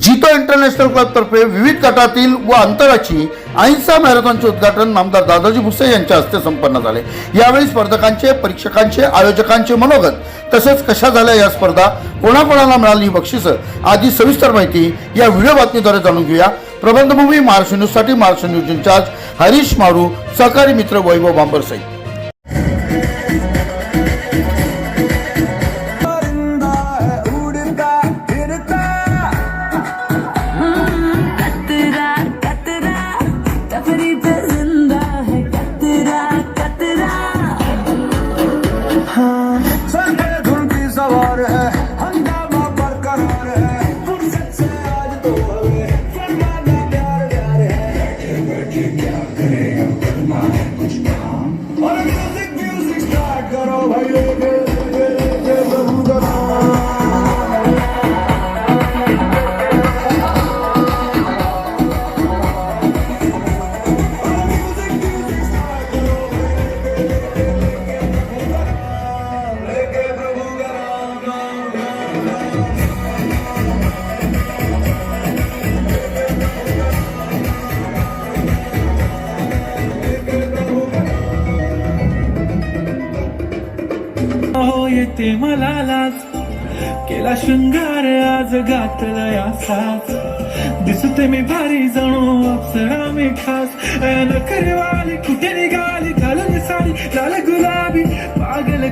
जितो इंटरनॅशनल क्लबतर्फे विविध गटातील व अंतराची अहिंसा मॅरेथॉनचे उद्घाटन नामदार दादाजी भुसे यांच्या हस्ते संपन्न झाले. यावेळी स्पर्धकांचे परीक्षकांचे आयोजकांचे मनोगत तसेच कशा झाल्या या स्पर्धा कोणाकोणाला मिळाली ही बक्षिसं आदी सविस्तर माहिती या व्हिडिओ बातमीद्वारे जाणून घेऊया. प्रबंधभूमी महाराष्ट्र न्यूजसाठी महाराष्ट्र न्यूज इन्चार्ज हरीश मारू सहकारी मित्र वैभव बांबरसाई.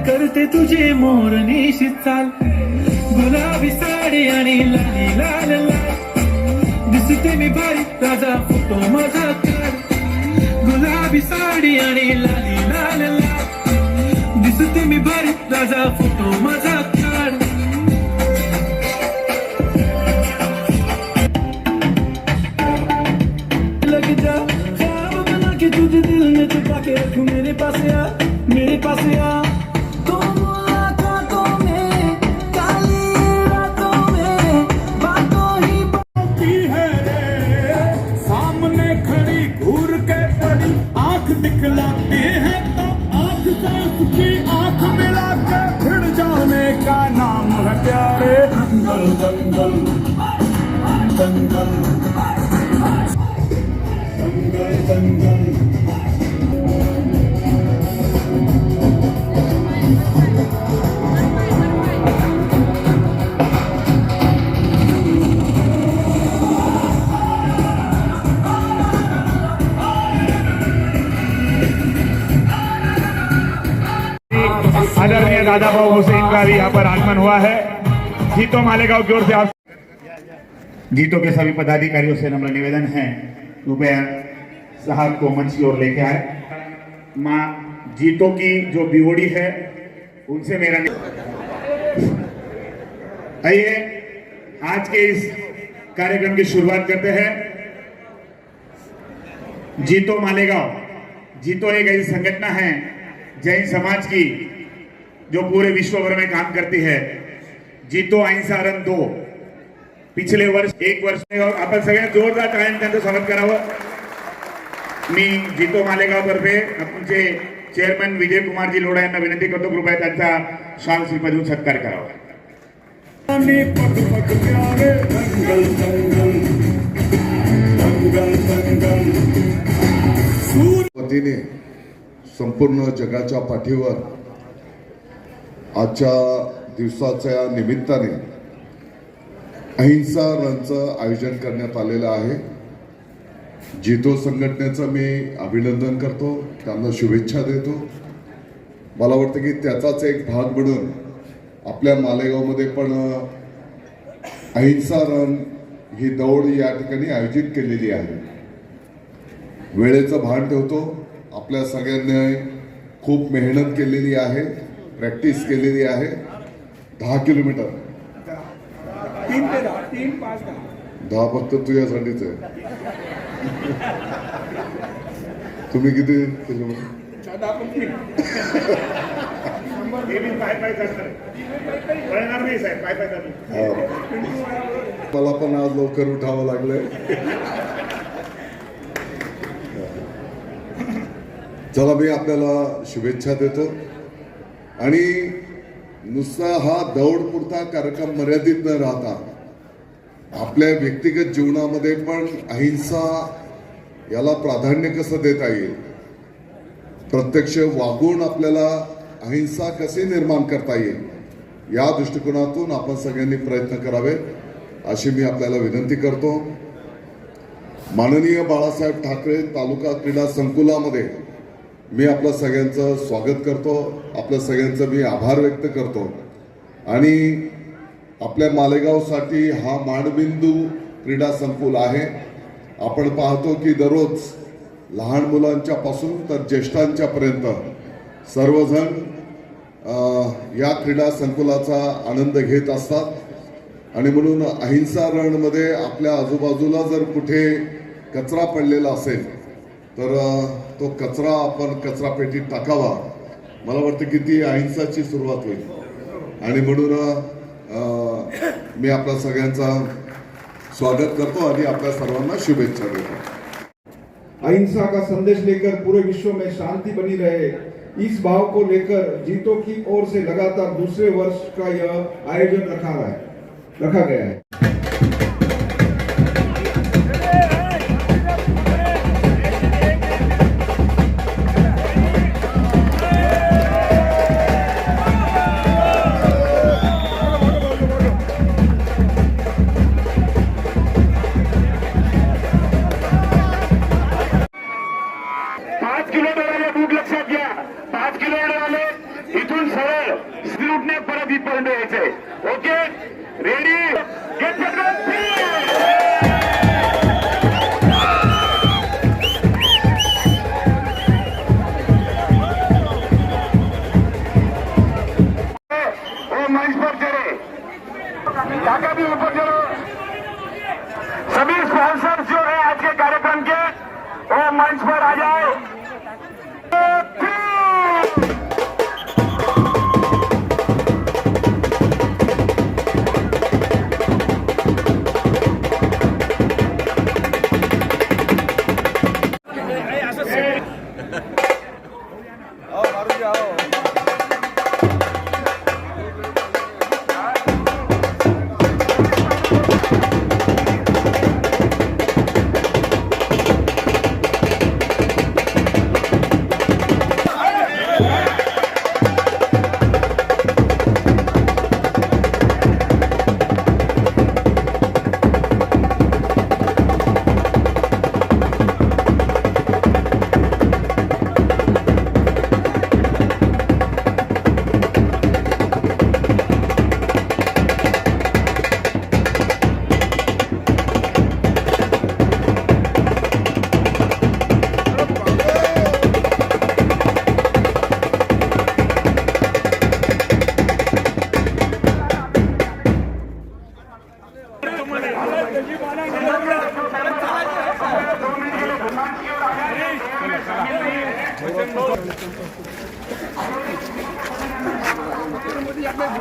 करते तुझे मोर निशी चाल. गुलाबी साडी आणि लाली लाल लाल. दिसते मी भारी राजा फोटो माझा काढ गुलाबी साडी आणि लाली लाल लाल. दिसते मी भारी राजा फोटो माझा काढ तुझे दिल में छुपा के रखू मेरे पास आ मेरे पास आ प्यारे दंगल दंगल दंगल। दंगल दंगल। आदरणीय दादा भाऊ हुसैन का भी यहाँ पर आगमन हुआ है। जीतो मालेगांव की ओर से आप जीतो के सभी पदाधिकारियों से नम्र निवेदन है। कृपया साहब को मंच की ओर लेके आए। माँ जीतो की जो बीओडी है, उनसे मेरा आइए, आज के इस कार्यक्रम की शुरुआत करते हैं। जीतो मालेगांव। जीतो एक ऐसी संगठना है, जैन समाज की, जो पूरे विश्व भर में काम करती है। जीतो अहिंसा रन दो. पिछले वर्ष एक वर्ष आपण सगळ्यात जोरदार टाळ्याने त्यांचं स्वागत करावं. मी जीतो मालेगाव तर्फे आमचे चेअरमन विजय कुमारजी लोढा यांना विनंती करतो कृपया त्यांचा शाल श्रीपद देऊन सत्कार करावा. वतीने संपूर्ण जगाच्या पाठीवर आजच्या दिवसाच्या निमित्ताने अहिंसा रनचं आयोजन करण्यात आलेलं आहे. जितो संघटनेचं मी अभिनंदन करतो त्यांना शुभेच्छा देतो. मला वाटतं की त्याचाच एक भाग म्हणून आपल्या मालेगावमध्ये पण अहिंसा रन ही दौड या ठिकाणी आयोजित केलेली आहे. वेळेचं भान ठेवतो. आपल्या सगळ्यांनी खूप मेहनत केलेली आहे प्रॅक्टिस केलेली आहे. दहा किलोमीटर. तीन ते दहा तीन पाच दहा. फक्त तुझ्यासाठीच आहे. तुम्ही किती किलोमीटर? हा. मला पण आज लवकर उठावं लागलंय. चला मी आपल्याला शुभेच्छा देतो. आणि नुसता हा दौडपुरता कार्यक्रम मर्यादित न राहता आपल्या व्यक्तिगत जीवनामध्ये पण अहिंसा याला प्राधान्य कसं देता येईल? प्रत्यक्ष वागून आपल्याला अहिंसा कसे निर्माण करता येईल? या दृष्टिकोनातून आपण सगळ्यांनी प्रयत्न करावेत अशी मी आपल्याला विनंती करतो. माननीय बाळासाहेब ठाकरे तालुका क्रीडा संकुलामध्ये मी आपलं सगळ्यांचं स्वागत करतो. आपल्या सगळ्यांचं मी आभार व्यक्त करतो. आणि आपल्या मालेगावसाठी हा माणबिंदू क्रीडा संकुल आहे. आपण पाहतो की दररोज लहान मुलांच्या पासून तर ज्येष्ठांच्या पर्यंत सर्वजण या क्रीडा संकुलाचा आनंद घेत असतात. आणि म्हणून अहिंसा रणमध्ये आपल्या आजूबाजूला जर कुठे कचरा पडलेला असेल तर तो कचरा आपण कचरा पेटीत टाकावा. मला वाटतं की ती अहिंसाची सुरुवात होईल. आणि म्हणून मी आपल्या सगळ्यांचा स्वागत करतो आणि आपल्या सर्वांना शुभेच्छा देतो. अहिंसा का संदेश लेकर पूरे विश्व में शांति बनी रहे? इस भाव को लेकर जीतो की ओर से लगातार दूसरे वर्ष का यह आयोजन रखा रहा है रखा गया है।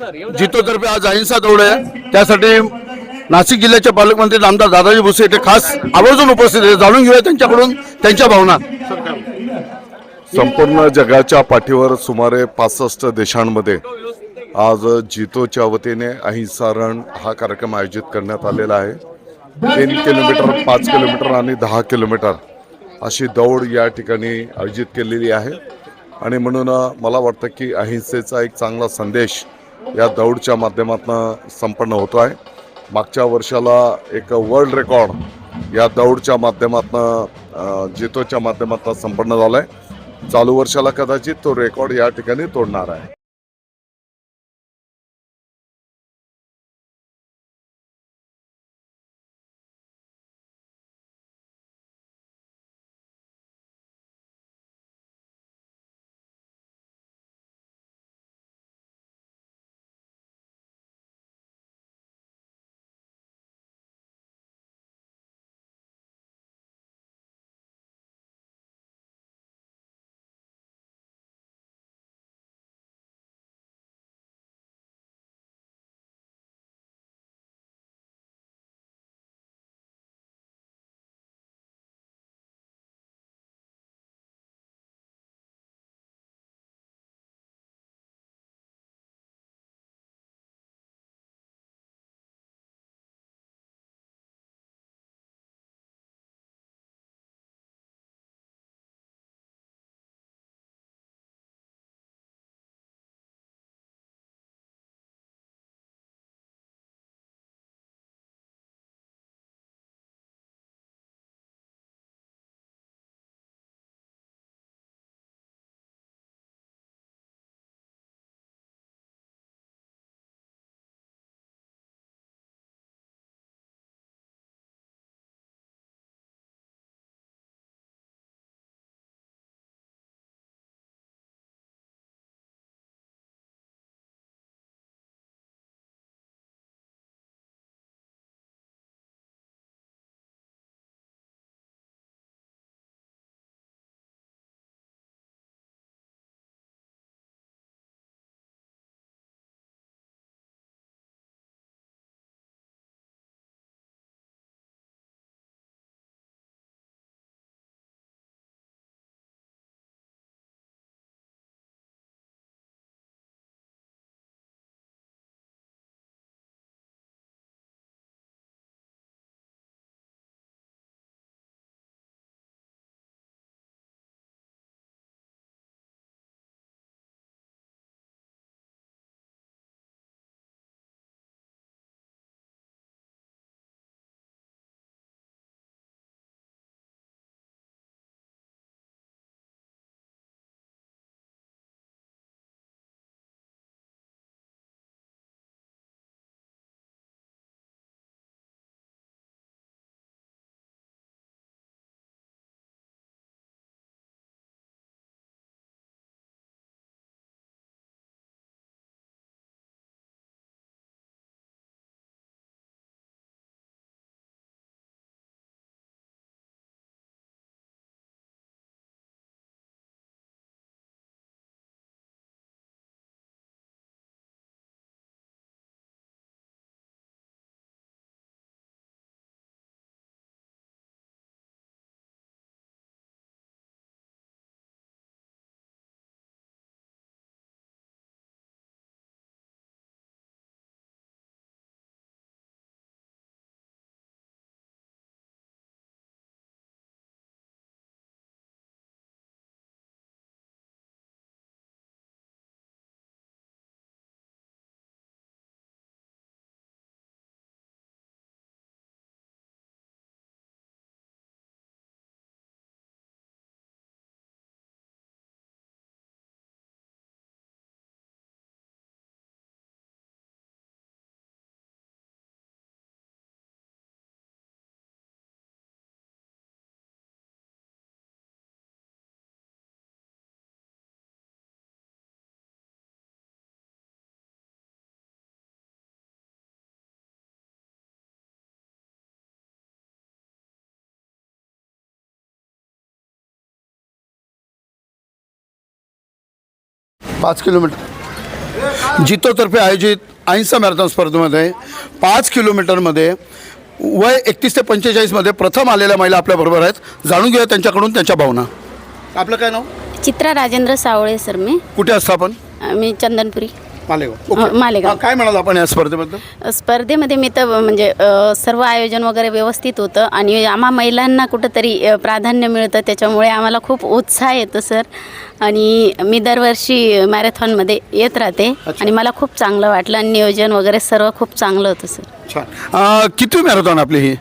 जितोतर्फे आज अहिंसा दौड आहे. त्यासाठी नाशिक जिल्ह्याचे पालकमंत्री नामदार दादाजी भुसे इथे खास आवर्जून उपस्थित आहे जाणून घेऊया त्यांच्याकडून त्यांच्या भावना. संपूर्ण जगाच्या पाठीवर सुमारे पासष्ट देशांमध्ये आज जितोच्या वतीने अहिंसा रण हा कार्यक्रम आयोजित करण्यात आलेला आहे. तीन किलोमीटर पाच किलोमीटर आणि दहा किलोमीटर अशी दौड या ठिकाणी आयोजित केलेली आहे. आणि म्हणून मला वाटतं की अहिंसेचा एक चांगला संदेश या दौडच्या माध्यमातून संपन्न होतो आहे. मागच्या वर्षाला एक वर्ल्ड रेकॉर्ड या दौडच्या माध्यमातून जितोच्या माध्यमातून संपन्न झाला आहे चालू वर्षाला कदाचित तो रेकॉर्ड या ठिकाणी तोडणार आहे. पाच किलोमीटर. जितोतर्फे आयोजित ऐंसा मॅरेथॉन स्पर्धेमध्ये पाच किलोमीटरमध्ये वय एकतीस ते पंचेचाळीसमध्ये प्रथम आलेल्या महिला आपल्याबरोबर आहेत. जाणून घेऊया त्यांच्याकडून त्यांच्या भावना. आपलं काय नाव? चित्रा राजेंद्र सावळे सर मी. कुठे असतं आपण? मी चंदनपुरी. मालेगाव. हा, काय म्हणाल आपण या स्पर्धेबद्दल? स्पर्धेमध्ये मी तर म्हणजे अ, सर्व आयोजन वगैरे व्यवस्थित होतं आणि आम्हा महिलांना कुठंतरी अ, प्राधान्य मिळतं त्याच्यामुळे आम्हाला खूप उत्साह येतो सर. आणि मी दरवर्षी मॅरेथॉनमध्ये येत राहते आणि मला खूप चांगलं वाटलं आणि नियोजन वगैरे सर्व खूप चांगलं होतं सर. छान. अं, किती मॅरेथॉन आपली ही?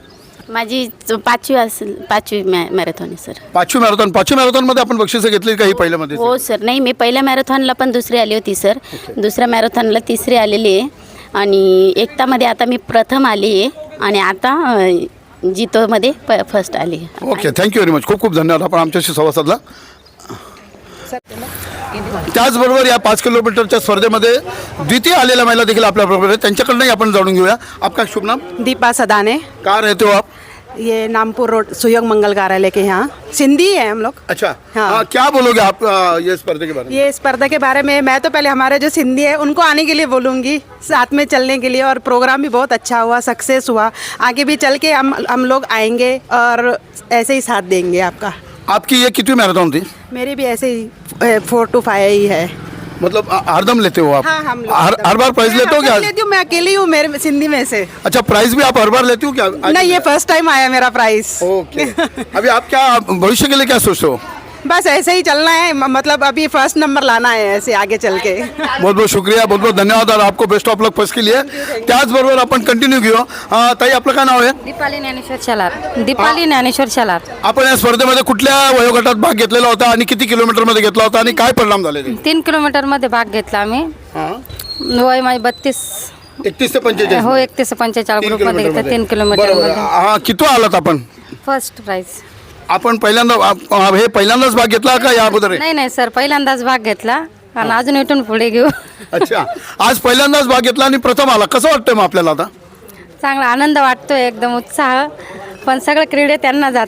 माझी च- पाचवी असेल पाचवी मॅ मॅरेथॉन आहे सर पाचवी मॅरेथॉन पाचवी मॅरेथॉनमध्ये आपण बक्षिसं घेतली का ही पहिल्यामध्ये हो सर नाही मी पहिल्या मॅरेथॉनला पण दुसरी आली होती सर दुसऱ्या मॅरेथॉनला तिसरी आलेली आहे. आणि एकतामध्ये आता मी प्रथम आली आहे. आणि आता अ, जितोमध्ये प फर्स्ट आली आहे. ओके थँक्यू व्हेरी मच खूप खूप धन्यवाद आपण आमच्याशी संवाद साधला. त्याचबरोबर या पाच किलोमीटरच्या स्पर्धेमध्ये द्वितीय आलेल्या महिला देखील आपल्याबरोबर आहेत त्यांच्याकडनंही आपण जाणून घेऊया. आपका शुभ नाम? दीपा सदाने. कहाँ रहते हो आप? ये नामपुर रोड सुयोग मंगल कार्यालय के यहाँ. सिंधी है हम लोग. अच्छा. हाँ। हाँ, क्या बोलोगे आप आ, ये स्पर्धा के बारे में? ये स्पर्धा के बारे में मैं तो पहले हमारे जो सिंधी है उनको आने के लिए बोलूँगी साथ में चलने के लिए और प्रोग्राम भी बहुत अच्छा हुआ सक्सेस हुआ। आगे भी चल के हम हम लोग आएँगे और ऐसे ही साथ देंगे आपका। आपकी ये कितनी मैराथन थी? मेरी भी ऐसे ही फोर टू फाइव ही है। मतलब हरदम लेते हो आप? हाँ हम हर हर बार प्राइज लेते हो क्या? लेती हूँ मैं अकेली हूँ मेरे सिंधी में से। अच्छा प्राइज भी आप हर बार लेती हो क्या? नहीं ये फ़र्स्ट टाइम आया मेरा प्राइस ओके। अभी आप क्या भविष्य के लिए क्या सोचते हो? बस ऐसे ही चलना है मतलब अभी फर्स्ट नंबर लाना है ऐसे आगे चल के। बहुत बहुत शुक्रिया बहुत बहुत धन्यवाद और आपको बेस्ट ऑफ लक फर्स्ट के लिए। त्याचबरोबर आपण कंटिन्यू घेऊ. अं, ताई आपलं काय नाव आहे? दीपाली ज्ञानेश्वर शलार दीपाली ज्ञानेश्वर शलार आपण या स्पर्धेमध्ये कुठल्या वयोगटात भाग घेतलेला होता आणि किती किलोमीटरमध्ये घेतला होता आणि काय परिणाम झाले ते? तीन किलोमीटरमध्ये भाग घेतला आम्ही. वय माझी बत्तीस. एकतीस ते पंचेचाळीस हो एकतीस ते पंचेचाळीस ग्रुपमध्ये घेतला तीन किलोमीटरमध्ये. हा किती आलात आपण? फर्स्ट प्राइज आपण पहिल्यांदा आप- हे पहिल्यांदाच भाग घेतला का या अगोदर? नाही नाही सर पहिल्यांदाच भाग घेतला. आणि अजून इथून पुढे घेऊ. अच्छा. आज पहिल्यांदाच भाग घेतला आणि प्रथम आला. कसं वाटतंय मग आपल्याला आता? चांगला आनंद वाटतोय एकदम उत्साह. पण सगळं क्रीडे त्यांना जात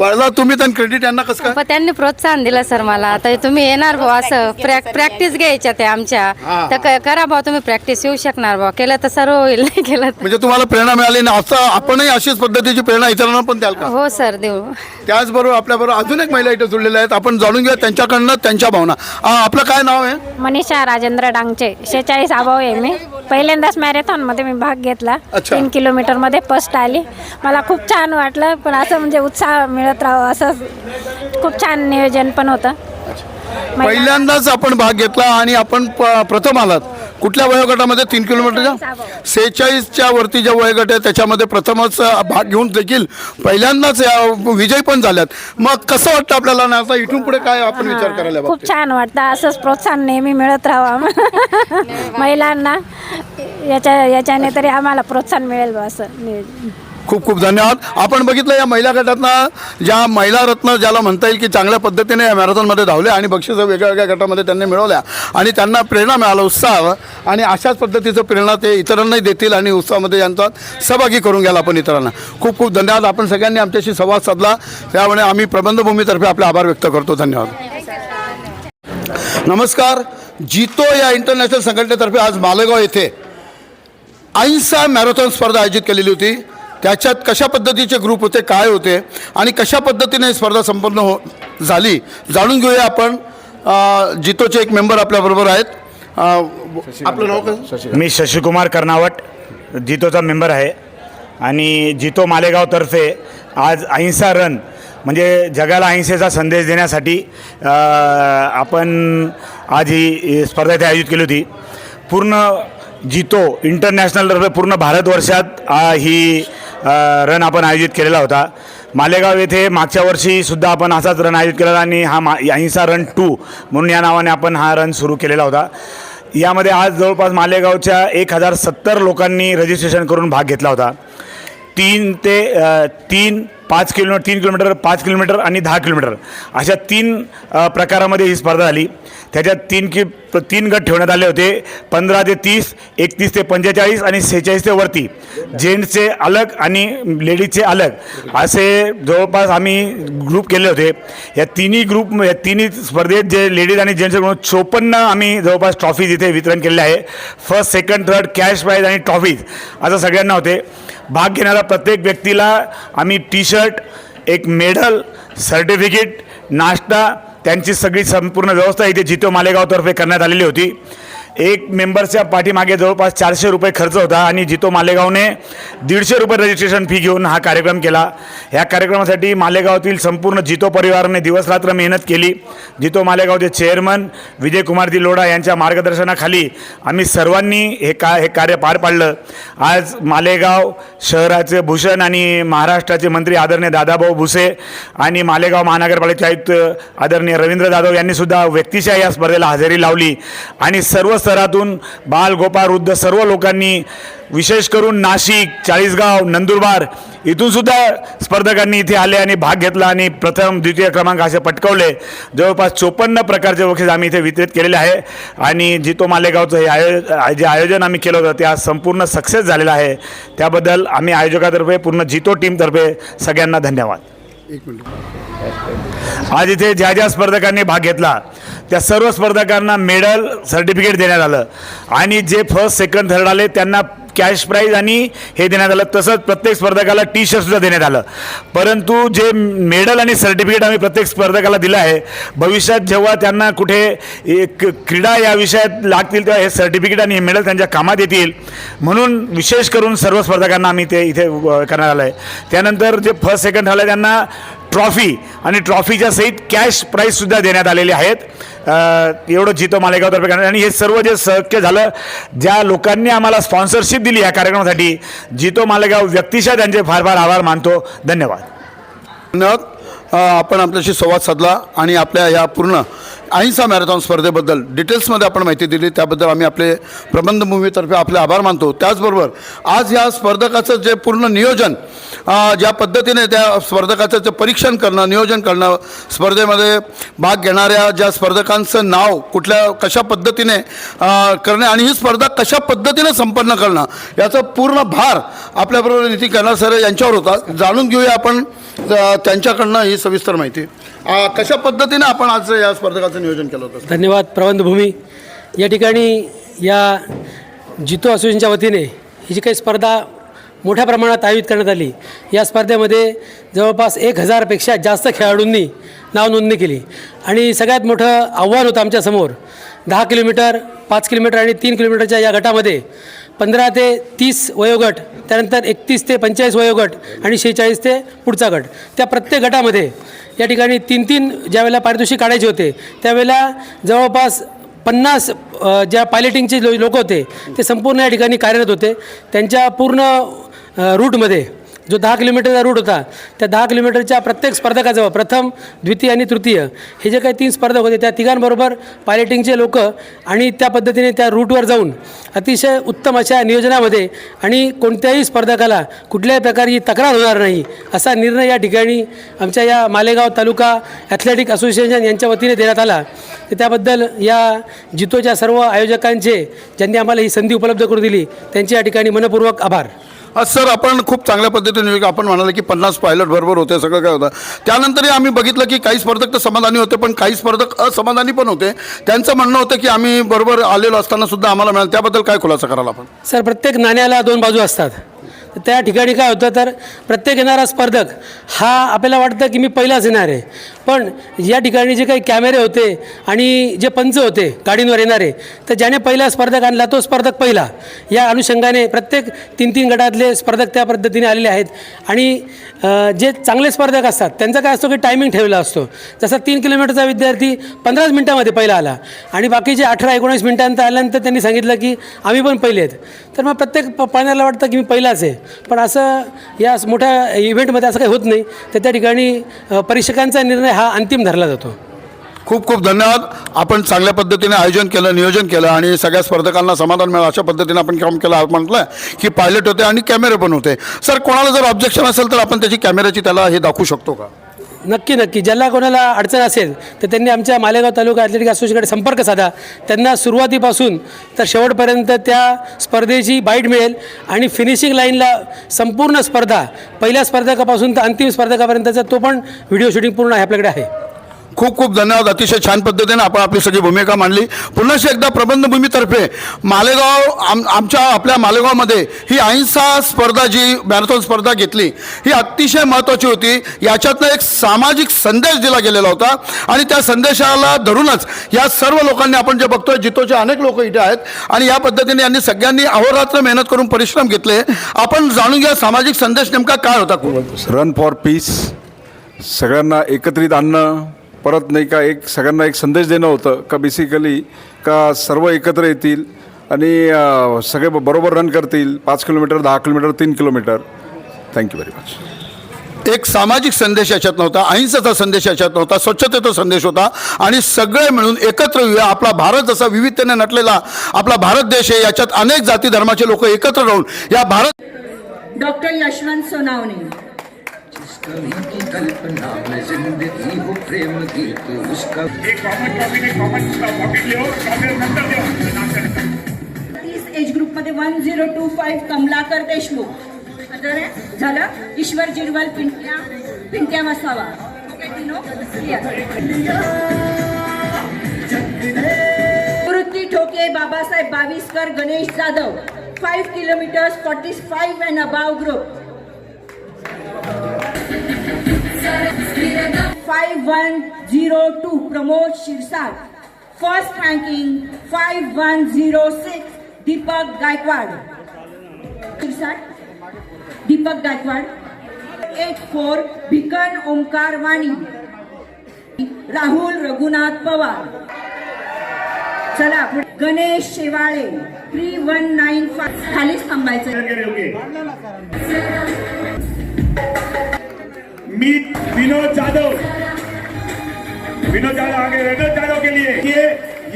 पहिला तुम्ही त्यांनी क्रेडिट यांना कसं काय? पण त्यांनी प्रोत्साहन दिलं सर मला. आता तुम्ही येणार भाऊ असं प्रॅक प्रॅक्टिस घ्यायच्या ते आमच्या. तर क- करा भाऊ तुम्ही प्रॅक्टिस येऊ शकणार भाऊ. केलं तर सर्व होईल नाही केलं तर- म्हणजे तुम्हाला प्रेरणा मिळाली ना असं आपणही अशीच पद्धतीची प्रेरणा इतरांना पण द्याल का? हो सर देऊ. त्याचबरोबर आपल्याबरोबर अजून एक महिला इथे जुळलेल्या आहेत. आपण जाणून घेऊया त्यांच्याकडनं त्यांच्या भावना. आ, आपलं काय नाव आहे? मनीषा राजेंद्र डांगचे. शेचाळीस अभाव आहे मी. पहिल्यांदाच मॅरेथॉनमध्ये मी भाग घेतला. अच्छा. तीन किलोमीटरमध्ये फर्स्ट आली. मला खूप छान वाटलं पण असं म्हणजे उत्साह मिळत राहावं असं खूप छान नियोजन पण होतं. पहिल्यांदाच आपण भाग घेतला आणि आपण प- प्रथम आलात. कुठल्या वयोगटामध्ये? तीन किलोमीटरच्या सेहेचाळीसच्या वरती जे वयोगट आहे त्याच्यामध्ये प्रथमच अ, भाग घेऊन देखील पहिल्यांदाच या विजयी पण झाल्यात. मग कसं वाटतं आपल्याला? ना आता इथून पुढे काय आपण विचार करायला खूप? छान वाटतं. असंच प्रोत्साहन नेहमी मिळत राहावं. आम्हाला महिलांना याच्या याच्याने तरी आम्हाला प्रोत्साहन मिळेल असं नियोजन. खूप खूप धन्यवाद. आपण बघितलं या महिला गटातनं ज्या महिला रत्न ज्याला म्हणता येईल की चांगल्या पद्धतीने या मॅरेथॉनमध्ये धावल्या आणि बक्षिसं वेगळ्या वेगळ्या गटामध्ये त्यांनी मिळवल्या आणि त्यांना प्रेरणा मिळाला उत्साह. आणि अशाच पद्धतीचं प्रेरणा ते इतरांनाही देतील आणि उत्साहामध्ये यांचा सहभागी करून घ्यायला आपण इतरांना. खूप खूप धन्यवाद. आपण सगळ्यांनी आमच्याशी संवाद साधला. त्यामुळे आम्ही प्रबंधभूमीतर्फे आपले आभार व्यक्त करतो. धन्यवाद. नमस्कार. जितो या इंटरनॅशनल संघटनेतर्फे आज मालेगाव येथे अहिंसा मॅरेथॉन स्पर्धा आयोजित केलेली होती. त्याच्यात कशा पद्धतीचे ग्रुप होते काय होते आणि कशा पद्धतीने स्पर्धा संपन्न हो झाली जाणून घेऊया आपण. जितोचे एक मेंबर आपल्याबरोबर आहेत. आपलं नाव काय? मी शशिकुमार कर्नावट जितोचा मेंबर आहे. आणि जितो मालेगावतर्फे आज अहिंसा रन म्हणजे जगाला अहिंसेचा संदेश देण्यासाठी आपण आज ही स्पर्धा इथे आयोजित केली होती. पूर्ण जितो इंटरनॅशनलतर्फे पूर्ण भारतवर्षात ही रन आपण आयोजित केलेला होता. मालेगाव येथे मागच्या वर्षीसुद्धा आपण असाच रन आयोजित केलेला आणि हा मा अहिंसा रन टू म्हणून या नावाने आपण हा रन सुरू केलेला होता. यामध्ये आज जवळपास मालेगावच्या एक हजार सत्तर लोकांनी रजिस्ट्रेशन करून भाग घेतला होता. तीन ते तीन पाच किलोमीटर तीन किलोमीटर पाच किलोमीटर आणि दहा किलोमीटर अशा तीन प्रकारामध्ये ही स्पर्धा झाली. त्याच्यात तीन कि तीन गट ठेवण्यात आले होते. पंधरा ते तीस एकतीस ते पंचेचाळीस आणि सेहेचाळीस ते वरती. जेंट्सचे अलग आणि लेडीजचे अलग. असे जवळपास आम्ही ग्रुप केले होते. या तिन्ही ग्रुप या तिन्ही स्पर्धेत जे लेडीज आणि जेंट्स म्हणून चोपन्न आम्ही जवळपास ट्रॉफीज इथे वितरण केले आहे. First second third cash prize आणि ट्रॉफीज असं सगळ्यांना होते. भाग घेणाऱ्या प्रत्येक व्यक्तीला आम्ही टी शर्ट एक मेडल सर्टिफिकेट नाश्ता त्यांची सगळी संपूर्ण व्यवस्था इथे जितो मालेगावतर्फे करण्यात आलेली होती. एक मेंबरच्या पाठीमागे जवळपास चारशे रुपये खर्च होता आणि जितो मालेगावने दीडशे रुपये रजिस्ट्रेशन फी घेऊन हा कार्यक्रम केला. ह्या कार्यक्रमासाठी मालेगावातील संपूर्ण जितो परिवाराने दिवसरात्र मेहनत केली. जितो मालेगावचे चेअरमन विजयकुमार दिलोडा यांच्या मार्गदर्शनाखाली आम्ही सर्वांनी हे का हे कार्य पार पाडलं. आज मालेगाव शहराचे भूषण आणि महाराष्ट्राचे मंत्री आदरणीय दादाभाऊ भुसे आणि मालेगाव महानगरपालिकेचे आयुक्त आदरणीय रवींद्र जाधव यांनीसुद्धा व्यक्तिशा या स्पर्धेला हजेरी लावली. आणि सर्व स्तरातून बाल गोपाळ वृद्ध सर्व लोकांनी विशेष करून नाशिक चाळीसगाव नंदुरबार इथून सुद्धा स्पर्धकांनी इथे आले आणि भाग घेतला आणि प्रथम द्वितीय क्रमांक असे पटकवले. जवळपास चोपन्न प्रकारचे बक्षीस आम्ही इथे वितरित केलेले आहे आणि जितो मालेगावचं हे आयो जे आयोजन आम्ही केलं होतं ते आज संपूर्ण सक्सेस झालेलं आहे. त्याबद्दल आम्ही आयोजकातर्फे पूर्ण जितो टीमतर्फे सगळ्यांना धन्यवाद. एक मिनिट. आज इथे ज्या ज्या स्पर्धकांनी भाग घेतला त्या सर्व स्पर्धकांना मेडल सर्टिफिकेट देण्यात आलं. आणि जे फर्स्ट सेकंड थर्ड आले त्यांना कॅश प्राईज आणि हे देण्यात आलं. तसंच प्रत्येक स्पर्धकाला टी शर्टसुद्धा देण्यात आलं. परंतु जे मेडल आणि सर्टिफिकेट आम्ही प्रत्येक स्पर्धकाला दिलं आहे भविष्यात जेव्हा त्यांना कुठे एक क्रीडा या विषयात लागतील तेव्हा हे सर्टिफिकेट आणि हे मेडल त्यांच्या कामात येतील. म्हणून विशेष करून सर्व स्पर्धकांना आम्ही ते इथे करण्यात आलं आहे त्यानंतर जे फर्स्ट सेकंड झालं त्यांना ट्रॉफी. आणि ट्रॉफीच्या सहित कॅश प्राईजसुद्धा देण्यात आलेले आहेत. एवढं जितो मालेगावतर्फे करण्यात आणि हे सर्व जे शक्य झालं ज्या लोकांनी आम्हाला स्पॉन्सरशिप दिली या कार्यक्रमासाठी जितो मालेगाव व्यक्तिशः त्यांचे फार फार आभार मानतो. धन्यवाद. आपण आपल्याशी संवाद साधला आणि आपल्या या पूर्ण अहिंसा मॅरेथॉन स्पर्धेबद्दल डिटेल्समध्ये आपण माहिती दिली. त्याबद्दल आम्ही आपले प्रबंध भूमीतर्फे आपले आभार मानतो. त्याचबरोबर आज या स्पर्धकाचं जे पूर्ण नियोजन ज्या पद्धतीने त्या स्पर्धकाचं जे परीक्षण करणं नियोजन करणं स्पर्धेमध्ये भाग घेणाऱ्या ज्या स्पर्धकांचं नाव कुठल्या कशा पद्धतीने करणे आणि ही स्पर्धा कशा पद्धतीने संपन्न करणं याचा पूर्ण भार आपल्याबरोबर नितीन करणार सर यांच्यावर होता. जाणून घेऊया आपण त्यांच्याकडनं ही सविस्तर माहिती. कशा पद्धतीने आपण आज या स्पर्धकाचं नियोजन केलं होतं? धन्यवाद प्रबंधभूमी या ठिकाणी या जितो असोसिएशनच्या वतीने ही जी काही स्पर्धा मोठ्या प्रमाणात आयोजित करण्यात आली या स्पर्धेमध्ये जवळपास एक हजारपेक्षा जास्त खेळाडूंनी नावनोंदणी केली. आणि सगळ्यात मोठं आव्हान होतं आमच्यासमोर दहा किलोमीटर पाच किलोमीटर आणि तीन किलोमीटरच्या या गटामध्ये पंधरा ते तीस वयोगट त्यानंतर एकतीस ते पंचेचाळीस वयोगट आणि शेहेचाळीस ते पुढचा गट. त्या प्रत्येक गटामध्ये या ठिकाणी तीन तीन ज्यावेळेला पारितोषिक काढायचे होते त्यावेळेला जवळपास पन्नास ज्या पायलटिंगचे लो लोक होते ते संपूर्ण या ठिकाणी कार्यरत होते. त्यांच्या पूर्ण रूटमध्ये जो दहा किलोमीटरचा रूट होता त्या दहा किलोमीटरच्या प्रत्येक स्पर्धकाजवळ प्रथम द्वितीय आणि तृतीय हे जे काही तीन स्पर्धक होते त्या तिघांबरोबर पायलटिंगचे लोक आणि त्या पद्धतीने त्या रूटवर जाऊन अतिशय उत्तम अशा नियोजनामध्ये आणि कोणत्याही स्पर्धकाला कुठल्याही प्रकारची तक्रार होणार नाही असा निर्णय या ठिकाणी आमच्या या मालेगाव तालुका ॲथलेटिक असोसिएशन यांच्या वतीने देण्यात आला. तर त्याबद्दल या जितोच्या सर्व आयोजकांचे ज्यांनी आम्हाला ही संधी उपलब्ध करून दिली त्यांचे या ठिकाणी मनपूर्वक आभार. आज सर आपण खूप चांगल्या पद्धतीने म्हणजे आपण म्हणाले की पन्नास पायलट बरोबर होते सगळं काय होतं. त्यानंतरही आम्ही बघितलं की काही स्पर्धक तर समाधानी होते पण काही स्पर्धक असमाधानी पण होते. त्यांचं म्हणणं होतं की आम्ही बरोबर आलेलो असताना सुद्धा आम्हाला मिळालं. त्याबद्दल काय खुलासा करायला आपण? सर प्रत्येक नाण्याला दोन बाजू असतात. तर त्या ठिकाणी काय होतं तर प्रत्येक येणारा स्पर्धक हा आपल्याला वाटतं की मी पहिलाच येणार आहे. पण या ठिकाणी जे काही कॅमेरे होते आणि जे पंच होते गाडींवर येणारे तर ज्याने पहिला स्पर्धक आणला तो स्पर्धक पहिला. या अनुषंगाने प्रत्येक तीन तीन गटातले स्पर्धक त्या पद्धतीने आलेले आहेत. आणि जे चांगले स्पर्धक असतात त्यांचा काय असतो की टायमिंग ठेवला असतो. जसा तीन किलोमीटरचा विद्यार्थी पंधराच मिनटामध्ये पहिला आला आणि बाकीचे अठरा एकोणीस मिनटांत आल्यानंतर त्यांनी सांगितलं की आम्ही पण पहिले आहेत. तर मग प्रत्येक प- पाहण्याला वाटतं की मी पहिलाच आहे. पण असं या मोठ्या इव्हेंटमध्ये असं काही होत नाही. तर त्या ठिकाणी परीक्षकांचा निर्णय हा अंतिम धरला जातो. खूप खूप धन्यवाद. आपण चांगल्या पद्धतीने आयोजन केलं नियोजन केलं आणि सगळ्या स्पर्धकांना समाधान मिळालं. अशा पद्धतीने आपण काम केलं. आपण म्हटलं की पायलट होते आणि कॅमेरे पण होते. सर कोणाला जर ऑब्जेक्शन असेल तर आपण त्याची कॅमेऱ्याची त्याला हे दाखवू शकतो का? नक्की नक्की. ज्याला कोणाला अडचण असेल तर त्यांनी आमच्या मालेगाव तालुका ॲथलेटिक असोसिएशनकडे संपर्क साधा. त्यांना सुरुवातीपासून तर शेवटपर्यंत त्या स्पर्धेची बाईट मिळेल. आणि फिनिशिंग लाईनला संपूर्ण स्पर्धा पहिल्या स्पर्धकापासून तर अंतिम स्पर्धकापर्यंतचा तो पण व्हिडिओ शूटिंग पूर्ण आहे आपल्याकडे आहे. खूप खूप धन्यवाद. अतिशय छान पद्धतीने आपण आपली सगळी भूमिका मांडली. पुन्हा एकदा प्रबंधभूमीतर्फे मालेगाव आम आमच्या आपल्या मालेगावमध्ये ही अहिंसा स्पर्धा जी मॅरेथॉन स्पर्धा घेतली ही अतिशय महत्त्वाची होती. याच्यातनं एक सामाजिक संदेश दिला गेलेला होता आणि त्या संदेशाला धरूनच या सर्व लोकांनी आपण जे बघतोय जितोचे अनेक लोक इथे आहेत आणि या पद्धतीने यांनी सगळ्यांनी अहोरात्र मेहनत करून परिश्रम घेतले. आपण जाणून घ्या सामाजिक संदेश नेमका काय होता? रन फॉर पीस सगळ्यांना एकत्रित आणणं परत नाही का एक सगळ्यांना एक संदेश देणं होतं का बेसिकली का सर्व एकत्र येतील आणि सगळे ब- बरोबर रन करतील पाच किलोमीटर दहा किलोमीटर तीन किलोमीटर थँक्यू व्हेरी मच एक सामाजिक संदेश याच्यात नव्हता अहिंसेचा संदेश याच्यात नव्हता स्वच्छतेचा संदेश होता आणि सगळे मिळून एकत्र येऊया. आपला भारत जसा विविधतेने नटलेला आपला भारत देश आहे याच्यात अनेक जाती धर्माचे लोक एकत्र राहून या भारत डॉक्टर यशवंत सोनावणे. तीस एज ग्रुपमध्ये one zero two five Kamalakar Deshmukh. झालं? ईश्वर जिरवाल पिंट्या पिंट्या मसावा ओके, वृत्ती Thoke Babasaheb Baviskar Ganesh Jadhav. Five kilometres forty five and above group five one zero two Pramod Shirsat first ranking five one zero six Deepak Gaikwad Shirsat Deepak Gaikwad eight four Bhikan Omkar Wani Rahul Raghunath Pawar चला Ganesh Shewale. Three one nine five खालीच थांबायचं. मी विनोद जाधव। विनोद जाधव आगे विनोद जाधव के लिए। ये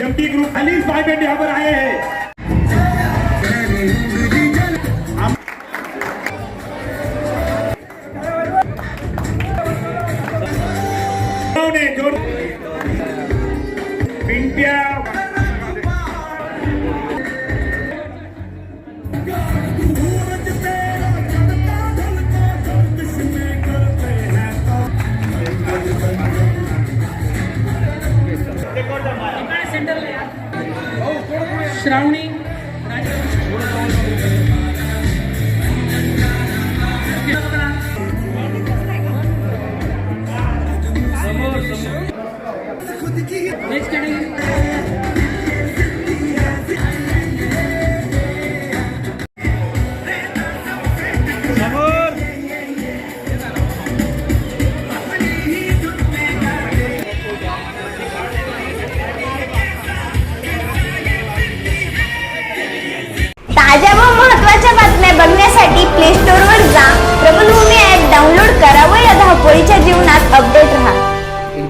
MT group अलीस भाई बेटे यहाँ पर आए हैं। દ્રાવણી